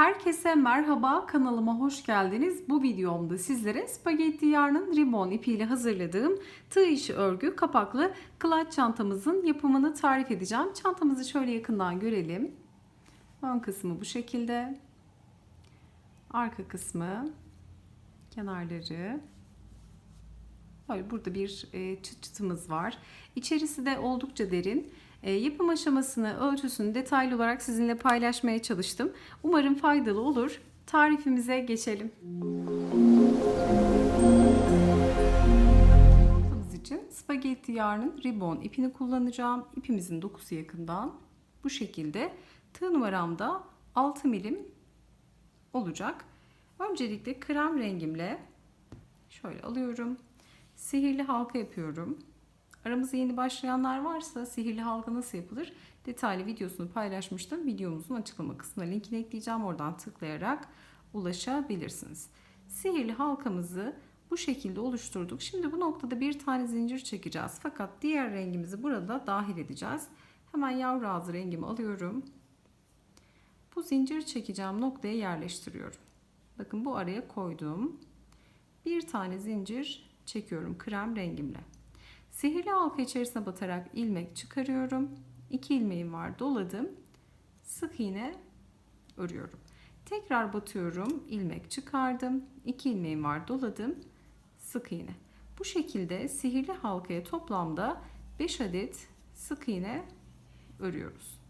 Herkese merhaba, kanalıma hoş geldiniz. Bu videomda sizlere spagetti yarnın ribbon ipiyle hazırladığım tığ işi örgü kapaklı clutch çantamızın yapımını tarif edeceğim. Çantamızı şöyle yakından görelim. Ön kısmı bu şekilde. Arka kısmı, kenarları. Böyle burada bir e, çıt çıtımız var. İçerisi de oldukça derin. E, yapım aşamasını, ölçüsünü detaylı olarak sizinle paylaşmaya çalıştım. Umarım faydalı olur. Tarifimize geçelim. Çantamız için spagetti yarnın ribbon ipini kullanacağım. İpimizin dokusu yakından bu şekilde. Tığ numaramda 6 milim olacak. Öncelikle krem rengimle şöyle alıyorum. Sihirli halka yapıyorum. Aramızda yeni başlayanlar varsa sihirli halka nasıl yapılır detaylı videosunu paylaşmıştım. Videomuzun açıklama kısmına linkini ekleyeceğim. Oradan tıklayarak ulaşabilirsiniz. Sihirli halkamızı bu şekilde oluşturduk. Şimdi bu noktada bir tane zincir çekeceğiz. Fakat diğer rengimizi burada dahil edeceğiz. Hemen yavru ağzı rengimi alıyorum. Bu zincir çekeceğim noktaya yerleştiriyorum. Bakın bu araya koydum. Bir tane zincir çekiyorum krem rengimle. Sihirli halka içerisine batarak ilmek çıkarıyorum. 2 ilmeğim var doladım. Sık iğne örüyorum. Tekrar batıyorum. ilmek çıkardım. 2 ilmeğim var doladım. Sık iğne. Bu şekilde sihirli halkaya toplamda 5 adet sık iğne örüyoruz.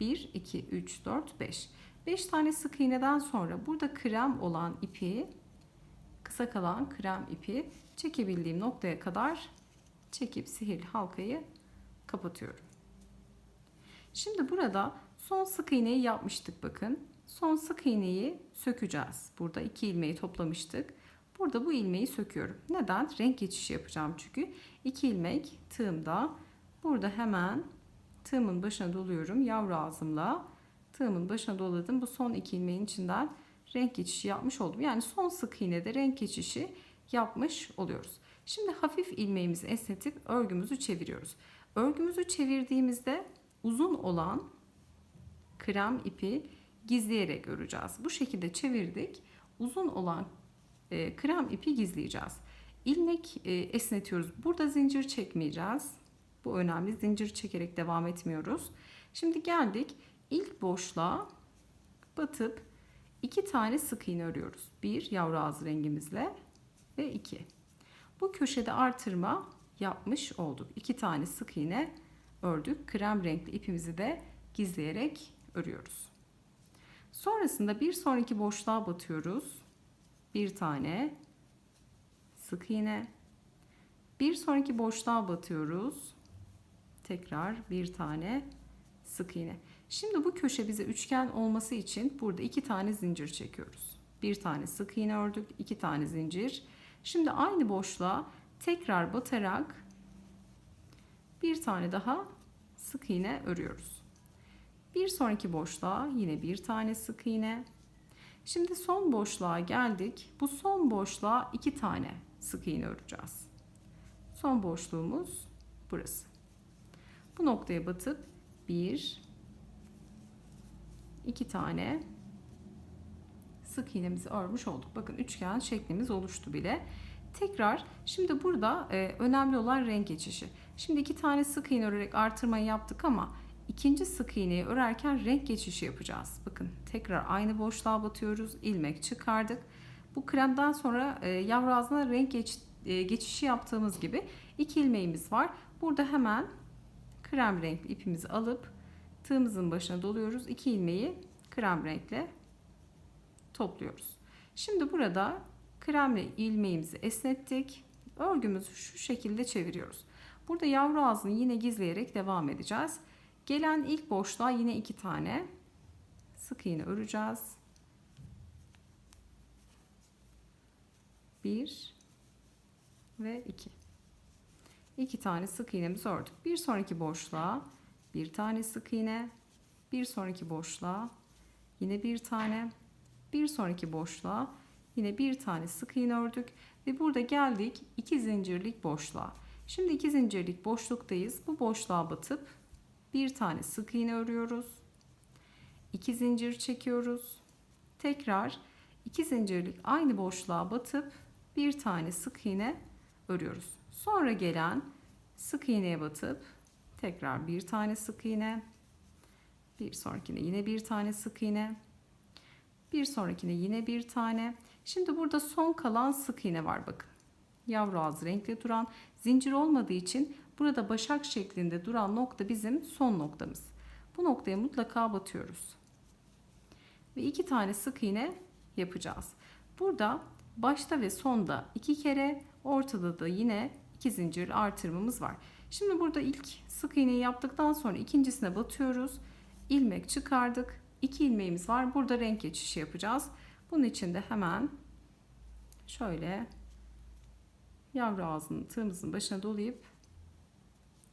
1, 2, 3, 4, 5. 5 tane sık iğneden sonra burada krem olan ipi, kısa kalan krem ipi çekebildiğim noktaya kadar çekip sihirli halkayı kapatıyorum. Şimdi burada son sık iğneyi yapmıştık bakın. Son sık iğneyi sökeceğiz. Burada iki ilmeği toplamıştık. Burada bu ilmeği söküyorum. Neden? Renk geçişi yapacağım çünkü. iki ilmek tığımda. Burada hemen tığımın başına doluyorum. Yavru ağzımla tığımın başına doladım. Bu son iki ilmeğin içinden renk geçişi yapmış oldum. Yani son sık iğnede renk geçişi yapmış oluyoruz. Şimdi hafif ilmeğimizi esnetip örgümüzü çeviriyoruz. Örgümüzü çevirdiğimizde uzun olan krem ipi gizleyerek öreceğiz. Bu şekilde çevirdik. Uzun olan e, krem ipi gizleyeceğiz. İlmek e, esnetiyoruz. Burada zincir çekmeyeceğiz. Bu önemli. Zincir çekerek devam etmiyoruz. Şimdi geldik. İlk boşluğa batıp iki tane sık iğne örüyoruz. Bir yavru ağzı rengimizle ve iki. Bu köşede artırma yapmış olduk. İki tane sık iğne ördük. Krem renkli ipimizi de gizleyerek örüyoruz. Sonrasında bir sonraki boşluğa batıyoruz. Bir tane sık iğne. Bir sonraki boşluğa batıyoruz. Tekrar bir tane sık iğne. Şimdi bu köşe bize üçgen olması için burada iki tane zincir çekiyoruz. Bir tane sık iğne ördük, iki tane zincir. Şimdi aynı boşluğa tekrar batarak bir tane daha sık iğne örüyoruz. Bir sonraki boşluğa yine bir tane sık iğne. Şimdi son boşluğa geldik. Bu son boşluğa iki tane sık iğne öreceğiz. Son boşluğumuz burası. Bu noktaya batıp bir, iki tane sık iğnemizi örmüş olduk. Bakın üçgen şeklimiz oluştu bile. Tekrar şimdi burada e, önemli olan renk geçişi. Şimdi iki tane sık iğne örerek artırmayı yaptık ama ikinci sık iğneyi örerken renk geçişi yapacağız. Bakın tekrar aynı boşluğa batıyoruz. ilmek çıkardık. Bu kremden sonra e, yavru ağzına renk geç, e, geçişi yaptığımız gibi iki ilmeğimiz var. Burada hemen krem renkli ipimizi alıp tığımızın başına doluyoruz. İki ilmeği krem renkle topluyoruz. Şimdi burada kremle ilmeğimizi esnettik. Örgümüzü şu şekilde çeviriyoruz. Burada yavru ağzını yine gizleyerek devam edeceğiz. Gelen ilk boşluğa yine iki tane sık iğne öreceğiz. Bir ve iki. İki tane sık iğnemizi ördük. Bir sonraki boşluğa bir tane sık iğne, bir sonraki boşluğa yine bir tane, bir sonraki boşluğa yine bir tane sık iğne ördük ve burada geldik iki zincirlik boşluğa. Şimdi iki zincirlik boşluktayız. Bu boşluğa batıp bir tane sık iğne örüyoruz. 2 zincir çekiyoruz. Tekrar iki zincirlik aynı boşluğa batıp bir tane sık iğne örüyoruz. Sonra gelen sık iğneye batıp tekrar bir tane sık iğne, bir sonrakine yine bir tane sık iğne, bir sonrakine yine bir tane. Şimdi burada son kalan sık iğne var bakın. Yavru ağzı renkli duran zincir olmadığı için burada başak şeklinde duran nokta bizim son noktamız. Bu noktaya mutlaka batıyoruz. Ve iki tane sık iğne yapacağız. Burada başta ve sonda iki kere, ortada da yine iki zincir artırmamız var. Şimdi burada ilk sık iğneyi yaptıktan sonra ikincisine batıyoruz. ilmek çıkardık. İki ilmeğimiz var. Burada renk geçişi yapacağız. Bunun için de hemen şöyle yavru ağzını tığımızın başına dolayıp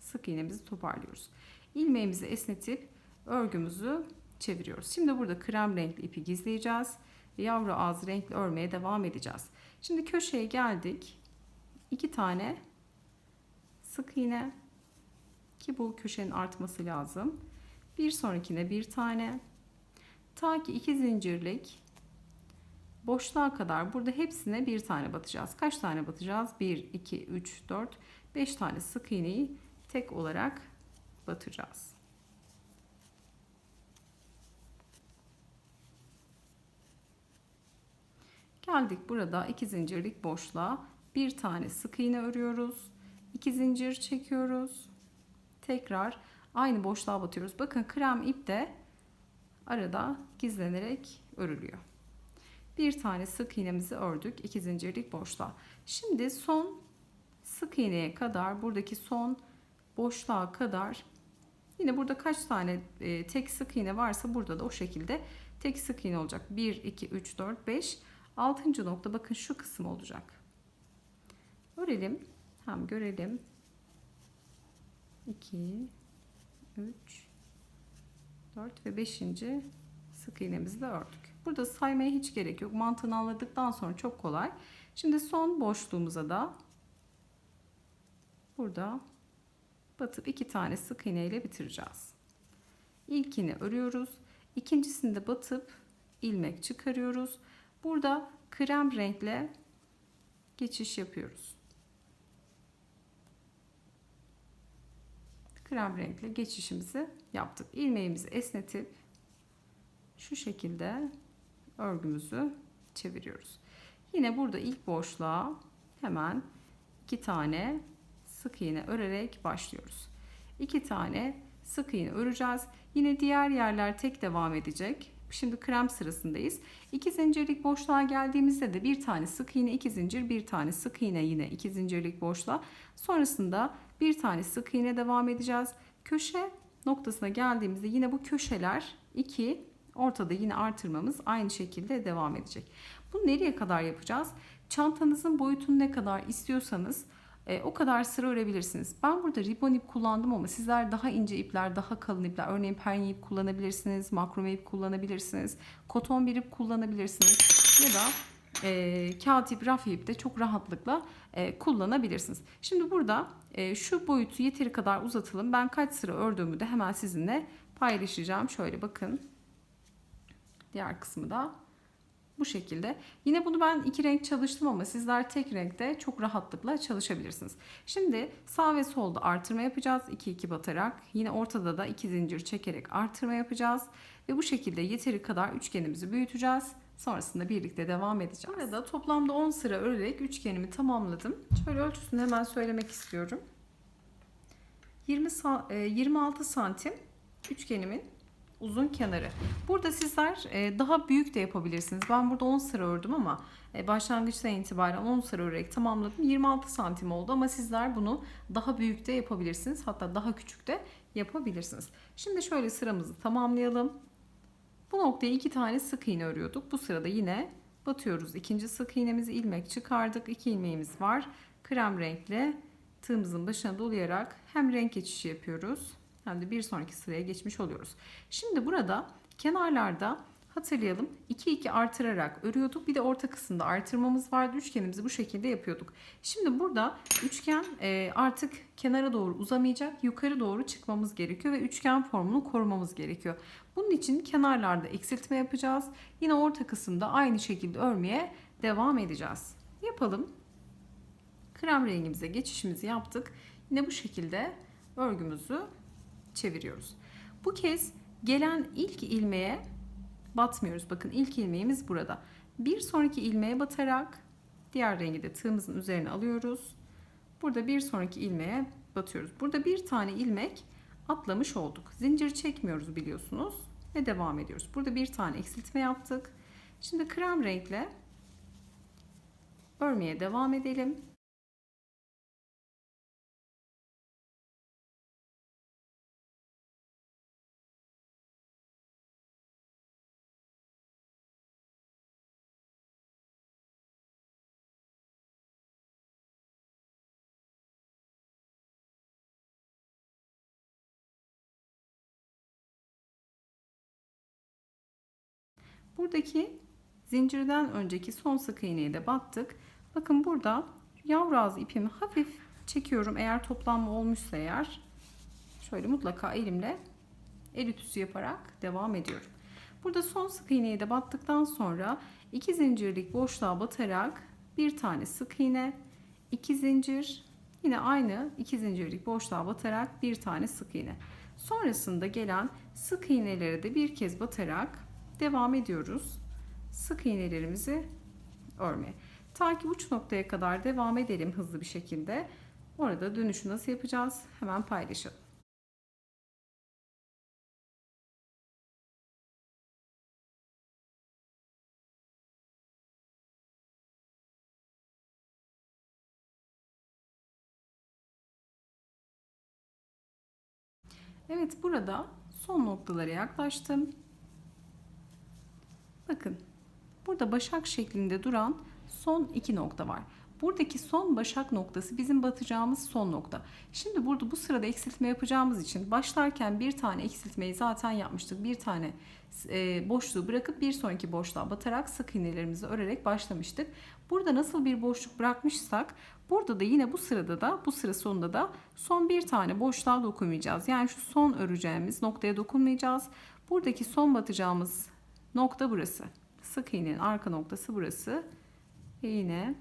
sık iğnemizi toparlıyoruz. İlmeğimizi esnetip örgümüzü çeviriyoruz. Şimdi burada krem renkli ipi gizleyeceğiz. Yavru ağzı renkli örmeye devam edeceğiz. Şimdi köşeye geldik. İki tane sık iğne ki bu köşenin artması lazım. Bir sonrakine bir tane. Ta ki iki zincirlik boşluğa kadar burada hepsine bir tane batacağız. Kaç tane batacağız? 1, 2, 3, 4, 5 tane sık iğneyi tek olarak batacağız. Geldik burada iki zincirlik boşluğa bir tane sık iğne örüyoruz. 2 zincir çekiyoruz. Tekrar aynı boşluğa batıyoruz. Bakın krem ip de arada gizlenerek örülüyor. Bir tane sık iğnemizi ördük. 2 zincirlik boşluğa. Şimdi son sık iğneye kadar buradaki son boşluğa kadar yine burada kaç tane e, tek sık iğne varsa burada da o şekilde tek sık iğne olacak. 1 2 3 4 5 6. nokta bakın şu kısım olacak. Örelim. Hem görelim. 2 3 4 ve 5. sık iğnemizi de ördük. Burada saymaya hiç gerek yok. Mantığını anladıktan sonra çok kolay. Şimdi son boşluğumuza da burada batıp iki tane sık iğne ile bitireceğiz. İlkini örüyoruz. İkincisini de batıp ilmek çıkarıyoruz. Burada krem renkle geçiş yapıyoruz. Krem renkle geçişimizi yaptık. İlmeğimizi esnetip şu şekilde örgümüzü çeviriyoruz. Yine burada ilk boşluğa hemen iki tane sık iğne örerek başlıyoruz. İki tane sık iğne öreceğiz. Yine diğer yerler tek devam edecek. Şimdi krem sırasındayız. İki zincirlik boşluğa geldiğimizde de bir tane sık iğne, iki zincir, bir tane sık iğne yine iki zincirlik boşluğa. Sonrasında bir tane sık iğne devam edeceğiz. Köşe noktasına geldiğimizde yine bu köşeler iki ortada yine artırmamız aynı şekilde devam edecek. Bunu nereye kadar yapacağız? Çantanızın boyutunu ne kadar istiyorsanız e, o kadar sıra örebilirsiniz. Ben burada ribon ip kullandım ama sizler daha ince ipler, daha kalın ipler, örneğin penye ip kullanabilirsiniz, makrome ip kullanabilirsiniz, koton bir ip kullanabilirsiniz ya da e, kağıt ip, raf ip de çok rahatlıkla e, kullanabilirsiniz. Şimdi burada e, şu boyutu yeteri kadar uzatalım. Ben kaç sıra ördüğümü de hemen sizinle paylaşacağım. Şöyle bakın. Diğer kısmı da bu şekilde. Yine bunu ben iki renk çalıştım ama sizler tek renkte çok rahatlıkla çalışabilirsiniz. Şimdi sağ ve solda artırma yapacağız. 2 2 batarak. Yine ortada da iki zincir çekerek artırma yapacağız. Ve bu şekilde yeteri kadar üçgenimizi büyüteceğiz. Sonrasında birlikte devam edeceğiz. Burada toplamda 10 sıra örerek üçgenimi tamamladım. Şöyle ölçüsünü hemen söylemek istiyorum. 20 26 santim üçgenimin uzun kenarı. Burada sizler e, daha büyük de yapabilirsiniz. Ben burada 10 sıra ördüm ama e, başlangıçtan itibaren 10 sıra örerek tamamladım. 26 santim oldu ama sizler bunu daha büyük de yapabilirsiniz. Hatta daha küçük de yapabilirsiniz. Şimdi şöyle sıramızı tamamlayalım. Bu noktaya iki tane sık iğne örüyorduk. Bu sırada yine batıyoruz. İkinci sık iğnemizi ilmek çıkardık. İki ilmeğimiz var. Krem renkli tığımızın başına dolayarak hem renk geçişi yapıyoruz hem de bir sonraki sıraya geçmiş oluyoruz. Şimdi burada kenarlarda Hatırlayalım 2 2 artırarak örüyorduk. Bir de orta kısımda artırmamız vardı. Üçgenimizi bu şekilde yapıyorduk. Şimdi burada üçgen e, artık kenara doğru uzamayacak. Yukarı doğru çıkmamız gerekiyor ve üçgen formunu korumamız gerekiyor. Bunun için kenarlarda eksiltme yapacağız. Yine orta kısımda aynı şekilde örmeye devam edeceğiz. Yapalım. Krem rengimize geçişimizi yaptık. Yine bu şekilde örgümüzü çeviriyoruz. Bu kez gelen ilk ilmeğe batmıyoruz. Bakın ilk ilmeğimiz burada. Bir sonraki ilmeğe batarak diğer rengi de tığımızın üzerine alıyoruz. Burada bir sonraki ilmeğe batıyoruz. Burada bir tane ilmek atlamış olduk. Zincir çekmiyoruz biliyorsunuz ve devam ediyoruz. Burada bir tane eksiltme yaptık. Şimdi krem renkle örmeye devam edelim. Buradaki zincirden önceki son sık iğneyi de battık. Bakın burada yavru ağzı ipimi hafif çekiyorum. Eğer toplanma olmuşsa eğer şöyle mutlaka elimle el ütüsü yaparak devam ediyorum. Burada son sık iğneyi de battıktan sonra iki zincirlik boşluğa batarak bir tane sık iğne, iki zincir, yine aynı iki zincirlik boşluğa batarak bir tane sık iğne. Sonrasında gelen sık iğneleri de bir kez batarak devam ediyoruz. Sık iğnelerimizi örmeye. Ta ki uç noktaya kadar devam edelim hızlı bir şekilde. Orada dönüşü nasıl yapacağız? Hemen paylaşalım. Evet burada son noktalara yaklaştım. Bakın burada başak şeklinde duran son iki nokta var. Buradaki son başak noktası bizim batacağımız son nokta. Şimdi burada bu sırada eksiltme yapacağımız için başlarken bir tane eksiltmeyi zaten yapmıştık. Bir tane e, boşluğu bırakıp bir sonraki boşluğa batarak sık iğnelerimizi örerek başlamıştık. Burada nasıl bir boşluk bırakmışsak burada da yine bu sırada da bu sıra sonunda da son bir tane boşluğa dokunmayacağız. Yani şu son öreceğimiz noktaya dokunmayacağız. Buradaki son batacağımız nokta burası. Sık iğnenin arka noktası burası. Ve yine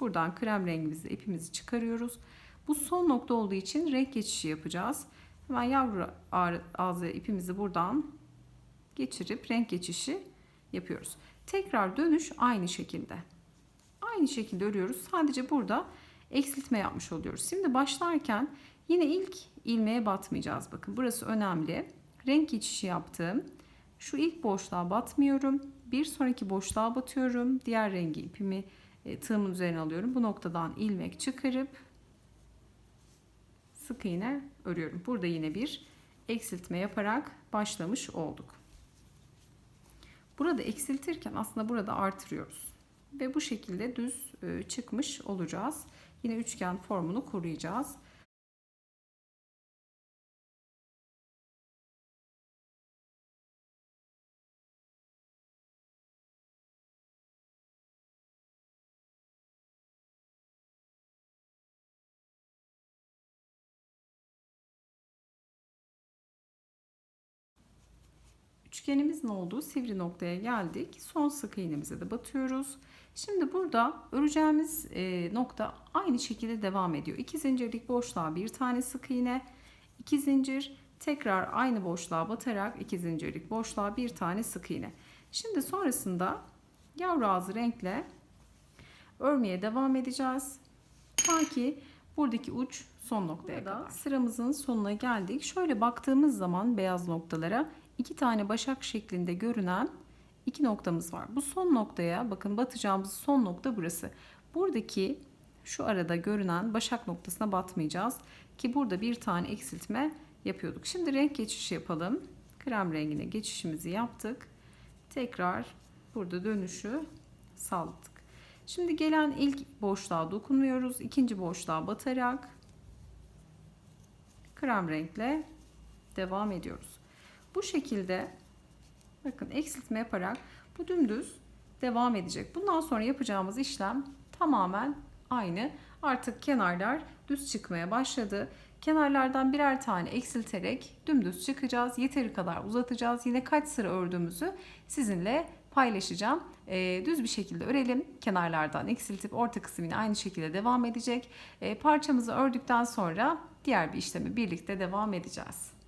buradan krem rengimizle ipimizi çıkarıyoruz. Bu son nokta olduğu için renk geçişi yapacağız. Hemen yavru ağzı ipimizi buradan geçirip renk geçişi yapıyoruz. Tekrar dönüş aynı şekilde. Aynı şekilde örüyoruz. Sadece burada eksiltme yapmış oluyoruz. Şimdi başlarken yine ilk ilmeğe batmayacağız. Bakın burası önemli. Renk geçişi yaptım. Şu ilk boşluğa batmıyorum. Bir sonraki boşluğa batıyorum. Diğer rengi ipimi e, tığımın üzerine alıyorum. Bu noktadan ilmek çıkarıp sık iğne örüyorum. Burada yine bir eksiltme yaparak başlamış olduk. Burada eksiltirken aslında burada artırıyoruz. Ve bu şekilde düz e, çıkmış olacağız. Yine üçgen formunu koruyacağız. Üçgenimizin olduğu sivri noktaya geldik. Son sık iğnemize de batıyoruz. Şimdi burada öreceğimiz e, nokta aynı şekilde devam ediyor. İki zincirlik boşluğa bir tane sık iğne, iki zincir, tekrar aynı boşluğa batarak iki zincirlik boşluğa bir tane sık iğne. Şimdi sonrasında yavru ağzı renkle örmeye devam edeceğiz. Ta ki buradaki uç son noktaya Burada kadar. Sıramızın sonuna geldik. Şöyle baktığımız zaman beyaz noktalara iki tane başak şeklinde görünen iki noktamız var. Bu son noktaya bakın batacağımız son nokta burası. Buradaki şu arada görünen başak noktasına batmayacağız ki burada bir tane eksiltme yapıyorduk. Şimdi renk geçişi yapalım. Krem rengine geçişimizi yaptık. Tekrar burada dönüşü sağladık. Şimdi gelen ilk boşluğa dokunmuyoruz. İkinci boşluğa batarak krem renkle devam ediyoruz. Bu şekilde Bakın eksiltme yaparak bu dümdüz devam edecek. Bundan sonra yapacağımız işlem tamamen aynı. Artık kenarlar düz çıkmaya başladı. Kenarlardan birer tane eksilterek dümdüz çıkacağız. Yeteri kadar uzatacağız. Yine kaç sıra ördüğümüzü sizinle paylaşacağım. Ee, düz bir şekilde örelim. Kenarlardan eksiltip orta kısım yine aynı şekilde devam edecek. Ee, parçamızı ördükten sonra diğer bir işlemi birlikte devam edeceğiz.